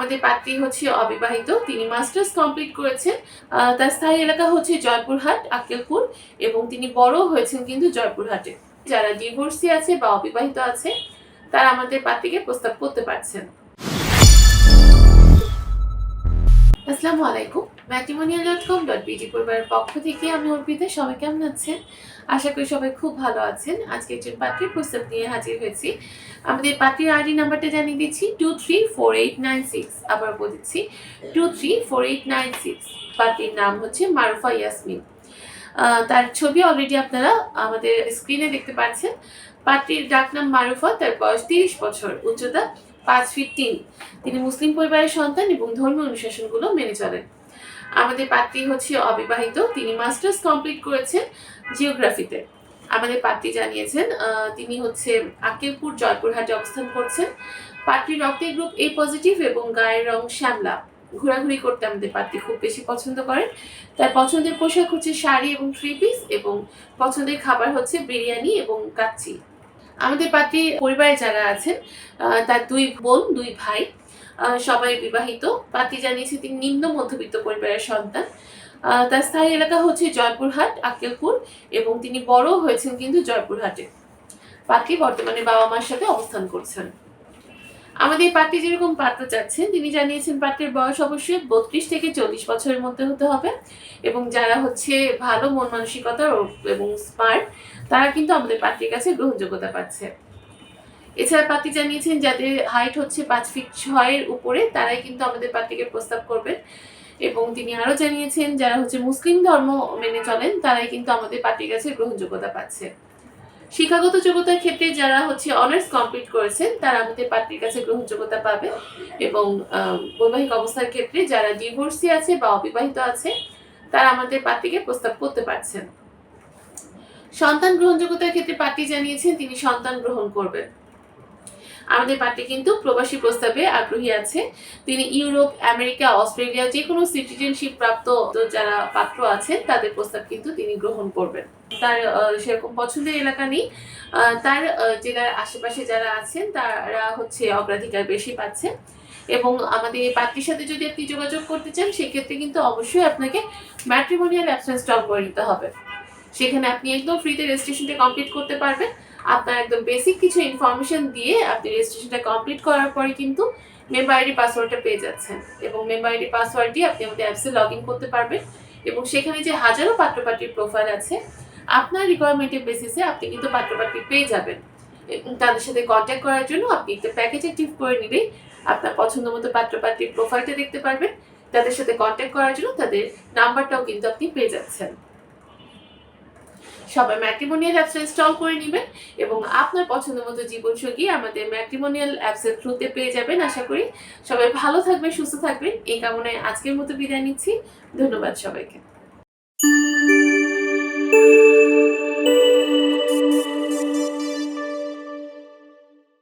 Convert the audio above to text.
আমাদের পাত্রী হচ্ছে অবিবাহিত। তিনি মাস্টার্স কমপ্লিট করেছেন। তার স্থায়ী এলাকা হচ্ছে জয়পুরহাট আকেলপুর এবং তিনি বড় হয়েছেন কিন্তু জয়পুরহাটে। যারা ডিভোর্সি আছে বা অবিবাহিত আছে, তারা আমাদের পাত্রীকে প্রস্তাব করতে পারছেন। আসসালামু আলাইকুম। Matrimonial dot com dot BD পরিবারের পক্ষ থেকে আমি অর্পিতা। সবাই কেমন আছেন? আশা করি সবাই খুব ভালো আছেন। আজকে একজন পাত্রীর প্রস্তাব নিয়ে হাজির হয়েছি। আমাদের পাত্রীর আইডি নাম্বারটা জানিয়ে দিচ্ছি two three four eight nine six আবার বলছি two three four eight nine six পাত্রীর নাম হচ্ছে মারুফা ইয়াসমিন। তার ছবি অলরেডি আপনারা আমাদের স্ক্রিনে দেখতে পাচ্ছেন। পাত্রীর ডাক নাম মারুফা, তার বয়স তিরিশ বছর। উচ্চতা পাঁচ ফিট তিন। তিনি মুসলিম পরিবারের সন্তান এবং ধর্মীয় অনুশাসনগুলো মেনে চলেন। আমাদের পাত্রী হচ্ছে অবিবাহিত। তিনি মাস্টার্স কমপ্লিট করেছেন জিওগ্রাফিতে। আমাদের পাত্রী জানিয়েছেন তিনি হচ্ছে আকেলপুর জয়পুরহাটে অবস্থান করছেন। পাত্রীর রক্তের গ্রুপ এ পজিটিভ এবং গায়ের রং শ্যামলা। ঘোরাঘুরি করতে আমাদের পাত্রী খুব বেশি পছন্দ করেন। তার পছন্দের পোশাক হচ্ছে শাড়ি এবং থ্রি পিস এবং পছন্দের খাবার হচ্ছে বিরিয়ানি এবং কাচ্চি। আমাদের পাতি পরিবারে যারা আছেন তার দুই বোন, দুই ভাই সবাই বিবাহিত। পাতি জানিয়েছে তিনি নিম্ন মধ্যবিত্ত পরিবারের সন্তান। তার স্থায়ী এলাকা হচ্ছে জয়পুরহাট আকেলপুর এবং তিনি বড় হয়েছেন কিন্তু জয়পুরহাটে। পাতি বর্তমানে বাবা মার সাথে অবস্থান করছেন। আমাদের পাত্রী যেরকম পাত্র চাচ্ছেন, তিনি জানিয়েছেন পাত্রের বয়স অবশ্যই বত্রিশ থেকে চল্লিশ বছরের মধ্যে হতে হবে। এবং যারা হচ্ছে ভালো মন মানসিকতার ও- এবং স্মার্ট তারা কিন্তু আমাদের পাত্রীর কাছে গ্রহণযোগ্যতা পাচ্ছে। এছাড়া পাত্রী জানিয়েছেন, যাদের হাইট হচ্ছে পাঁচ ফিট ছয়ের উপরে, তারাই কিন্তু আমাদের পাত্রীকে প্রস্তাব করবেন। এবং তিনি আরও জানিয়েছেন, যারা হচ্ছে মুসলিম ধর্ম মেনে চলেন, তারাই কিন্তু আমাদের পাত্রীর কাছে গ্রহণযোগ্যতা পাচ্ছে। শিক্ষাগত যোগ্যতার ক্ষেত্রে যারা হচ্ছে অনার্স কমপ্লিট করেছেন, তারা আমাদের পাত্রীর কাছে গ্রহণযোগ্যতা পাবে এবং বৈবাহিক অবস্থার ক্ষেত্রে যারা ডিভোর্সি আছে বা অবিবাহিত আছে, তারা আমাদের পাত্রীকে প্রস্তাব করতে পারছেন। সন্তান গ্রহণযোগ্যতার ক্ষেত্রে পার্টি জানিয়েছেন, তিনি সন্তান গ্রহণ করবেন। আমাদের পার্টি কিন্তু প্রবাসী প্রস্তাবে আগ্রহী আছে। তিনি ইউরোপ, আমেরিকা, অস্ট্রেলিয়া যে কোনো সিটিজেনশিপ প্রাপ্ত যারা পাত্র আছেন, তাদের প্রস্তাব কিন্তু তিনি গ্রহণ করবেন। তার সেরকম পছন্দের এলাকা নেই। তার জেলার আশেপাশে যারা আছেন, তারা হচ্ছে অগ্রাধিকার বেশি পাচ্ছে এবং আমাদের এই পাত্রীর সাথে যদি আপনি যোগাযোগ করতে চান, সেক্ষেত্রে কিন্তু অবশ্যই আপনাকে ম্যাট্রিমোনিয়াল অ্যাপস ইনস্টল করে নিতে হবে। সেখানে আপনি একদম ফ্রিতে রেজিস্ট্রেশনটা কমপ্লিট করতে পারবেন। আপনার একদম বেসিক কিছু ইনফরমেশন দিয়ে আপনি রেজিস্ট্রেশনটা কমপ্লিট করার পরে কিন্তু মেম্বার আইডি পাসওয়ার্ডটা পেয়ে যাচ্ছেন এবং মেম্বার আইডি পাসওয়ার্ড দিয়ে আপনি আমাদের অ্যাপসে লগ ইন করতে পারবেন এবং সেখানে যে হাজারো পাত্রপাত্রীর প্রোফাইল আছে, আপনার রিকোয়ারমেন্টের বেসিসে আপনি কিন্তু পাত্রপাত্রী পেয়ে যাবেন। এবং তাদের সাথে কন্ট্যাক্ট করার জন্য আপনি একটা প্যাকেজ অ্যাক্টিভ করে নিলেই আপনার পছন্দ মতো পাত্রপাত্রীর প্রোফাইলটা দেখতে পারবেন। তাদের সাথে কন্ট্যাক্ট করার জন্য তাদের নাম্বারটাও কিন্তু আপনি পেয়ে যাচ্ছেন। সবাই ম্যাট্রিমোনিয়াল অ্যাপস ইনস্টল করে নেবেন এবং আপনার পছন্দ মতো জীবনসঙ্গী আমাদের ম্যাট্রিমোনিয়াল অ্যাপসের থ্রুতে পেয়ে যাবেন, আশা করি। সবাই ভালো থাকবেন, সুস্থ থাকবেন। এই কামনায় আজকের মতো বিদায় নিচ্ছি। ধন্যবাদ সবাইকে।